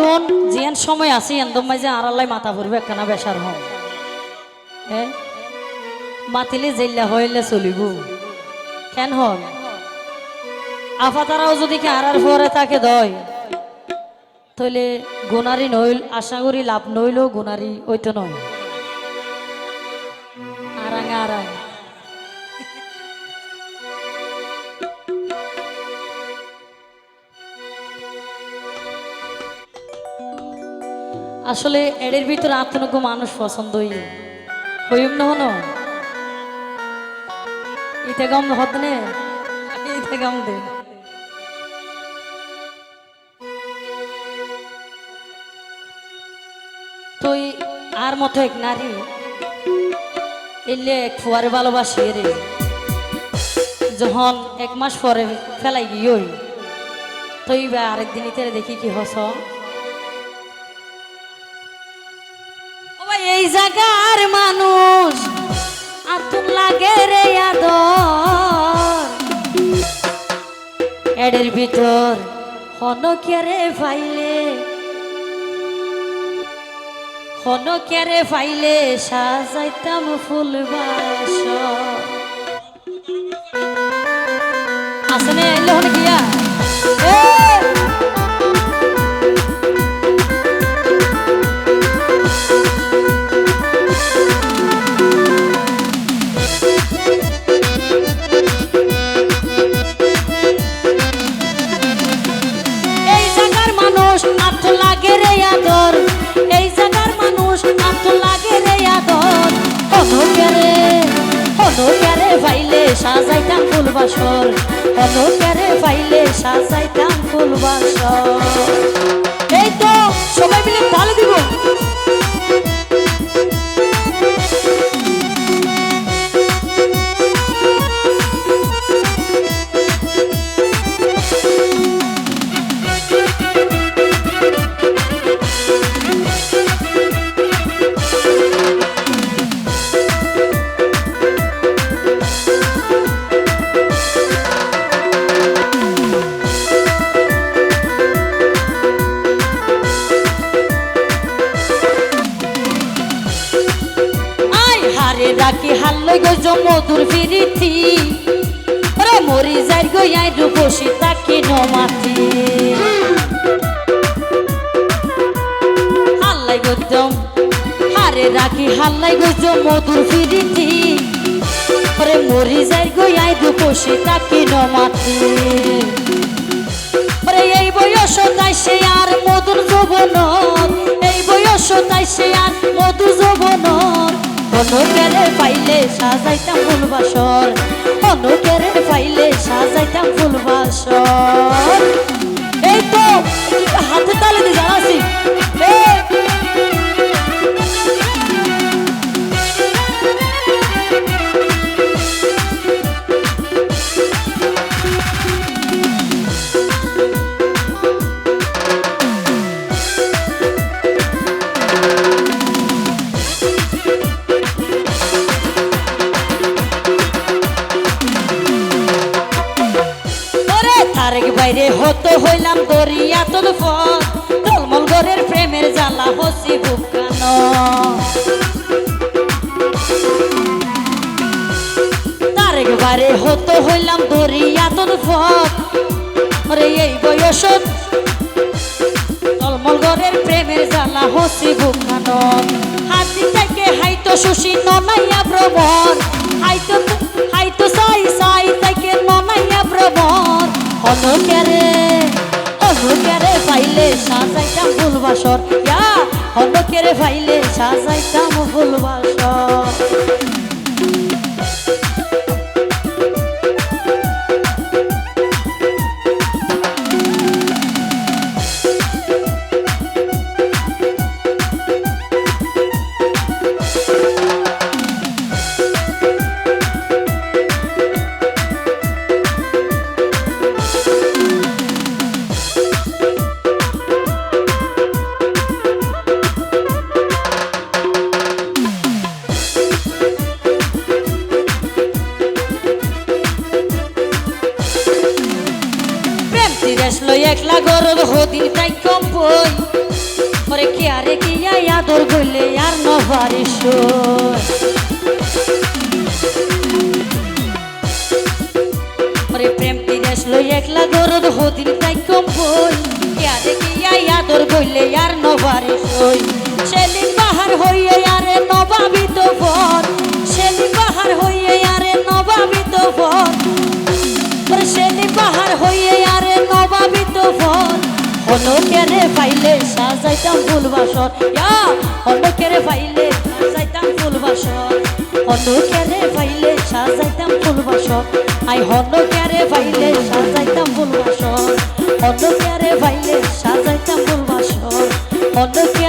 অতন যেন সময় আছে এন্দম মাঝে আড়ালাই মাথা ভরবে একখানা বেসার হ্যাঁ মাতিলে জেল্লা হইলে চলিব। কেন হল আফাতারাও যদি আড়ার পরে তাকে দয় তাহলে গুনারি নইল আশা করি লাভ নইলেও গুনারি ওইতো নয়। আসলে এদের ভিতরে আত্মনজ্ঞ মানুষ পছন্দই। হইম না হনো? ইতে গম হত নে? ইতে গম দে তুই আর মতো এক নারী, এলে ফুয়ারে ভালোবাসি রে। যখন এক মাস পরে ফেলাই গিয়ে তুই বা আরেকদিন ইতে দেখি কি হস এই জায়গার মানুষ আতুন লাগে রে আদর। এডের ভিতর হনকেরে ফাইলে হনকেরে ফাইলে সাজাইতাম ফুল বাস সাজাইতাম ফুল বাসর। কত প্যারে পাইলে সাজাইতাম ফুল বাসর। এই তো, সবাই মিলে তালে দিব। রাখি হাল্লই গজ মধুর ফিরিতি রে মরি যাই গো আই রূপসী তাকে নমাতি হাল্লাই গজম হারে রাখি হাল্লাই গজ মধুর ফিরিতি রে মরি যাই গো আই রূপসী তাকে নমাতি ওরে এই বয়স তাই সে আর মধুর যৌবন, এই বয়স তাই সে আর মধু যৌবন। অনুকেরে পাইলে সাজাইতাম ফুল বাসর অনুকেরে পাইলে সাজাইতাম ফুল বাসর। এই তো, হাতে তালে দিয়ে জানাসি এই! বাইরে হতো হইলাম দরিয়া তোল ফল টলমল ঘরের প্রেমের জ্বালা হসি বুকানো বাইরে হতো হইলাম দরিয়া তোল ফল এই বয়স টলমল প্রেমের জ্বালা হসি বুকানো হাতি থেকে হাইতো ননাইয়া ভ্রমণ হাইতো হাইতো হনকেরে হনকেরে পাইলে সাজাইতাম ফুল বাসর ইয়া হনকেরে পাইলে সাজাইতাম ফুল বাসর আদর হদিন তাই কম বই পরে কি আরে কি আই আদর করলে আর নবারিস পরে প্রেম তিরাস লই একলা দরদ হদিন তাই কম বই কি আরে কি আই আদর করলে আর নবারিস সেলিম বাহার হইয়ে আরে নবাবিত বর। সেলিম বাহার হইয়ে অনকেরে পাইলে সাজাইতাম ফুল বাসর। ইয়া অনকেরে পাইলে সাজাইতাম ফুল বাসর। অনকেরে পাইলে সাজাইতাম ফুল বাসর। আই হনকেরে পাইলে সাজাইতাম ফুল বাসর। অনকেরে পাইলে সাজাইতাম ফুল বাসর। অনকে